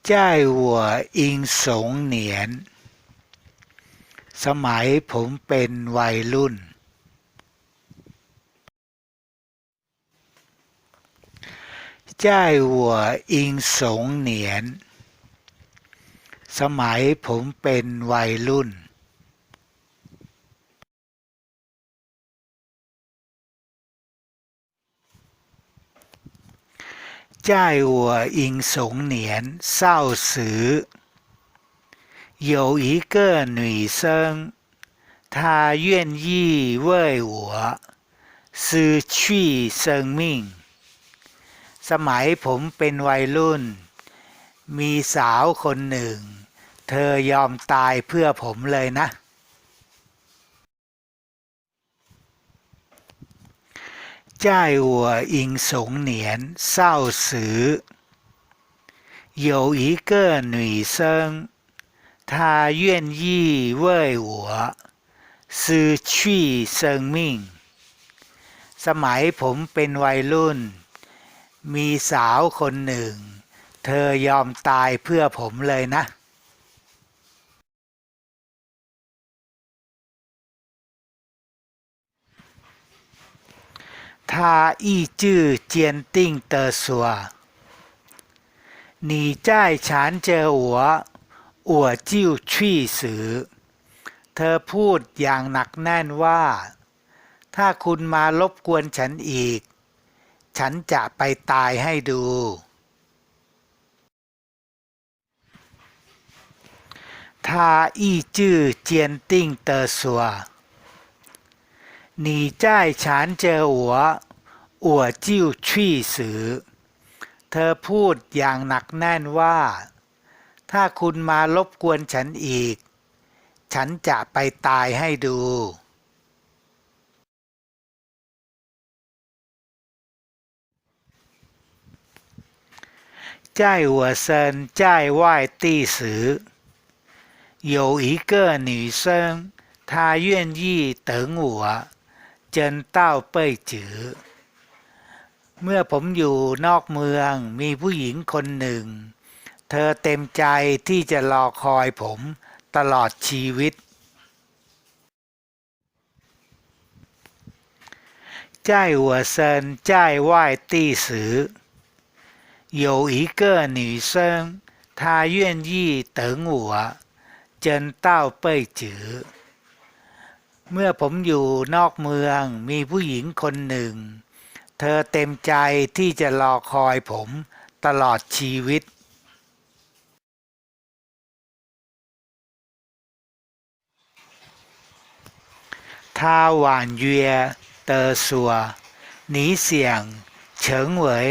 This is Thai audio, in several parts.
在我英雄年สมัยผมเป็นวัยรุ่น在我英雄年สมัยผมเป็นวัยรุ่น 在我应สง年少时，有一个女生，她愿意为我失去生命。สมัยผมเป็นวัยรุ่น มีสาวคนหนึ่ง เธอยอมตายเพื่อผมเลยนะ 在我应สง年少时，有一个女生，她愿意为我失去生命。สมัยผมเป็นวัยรุ่น มีสาวคนหนึ่ง เธอยอมตายเพื่อผมเลยนะ 他意志坚定地说：“你再缠着我，我就去死。”เธอพูดอย่างหนักแน่นว่า ถ้าคุณมารบกวนฉันอีก ฉันจะไปตายให้ดู 他意志坚定地说：“ 你再缠着我，我就去死。”เธอพูดอย่างหนักแน่นว่า ถ้าคุณมารบกวนฉันอีก ฉันจะไปตายให้ดู 在我身在外地时，有一个女生，她愿意等我 จนเต้าเป้ยจือ เมื่อผมอยู่นอกเมือง มีผู้หญิงคนหนึ่ง เธอเต็มใจที่จะรอคอยผมตลอดชีวิต 在我身在外地时，有一个女生，她愿意等我จนเต้า เมื่อผมอยู่นอกเมืองมีผู้หญิงคนหนึ่ง เธอเต็มใจที่จะรอคอยผมตลอดชีวิต ถ้าหวานเยียเตอสัวหนีเสี่ยง เฉิงเหวย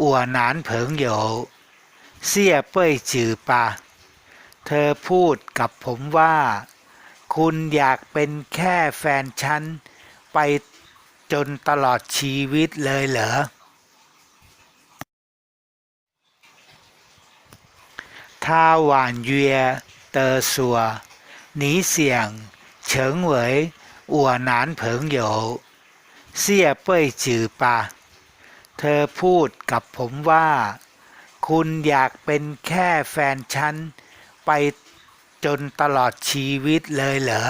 อัวนานเผิงโยเสียเป้ยจือปาเธอพูดกับผมว่า คุณอยากเป็นแค่แฟนฉัน ไปจนตลอดชีวิตเลยเหรอ ถ้าหวานเยียเตอสัวหนีเสียง เฉิงเหวยอัวนานเผิงโยเสียเป้ยจือปาเธอพูดกับผมว่า คุณอยากเป็นแค่แฟนฉัน ไป จนตลอดชีวิตเลยเหรอ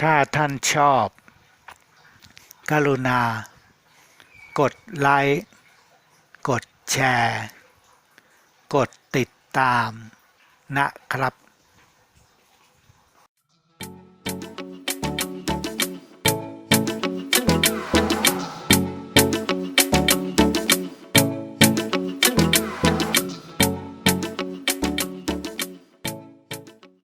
ถ้าท่านชอบ กรุณา กดไลค์ กดแชร์ กดติดตามนะครับ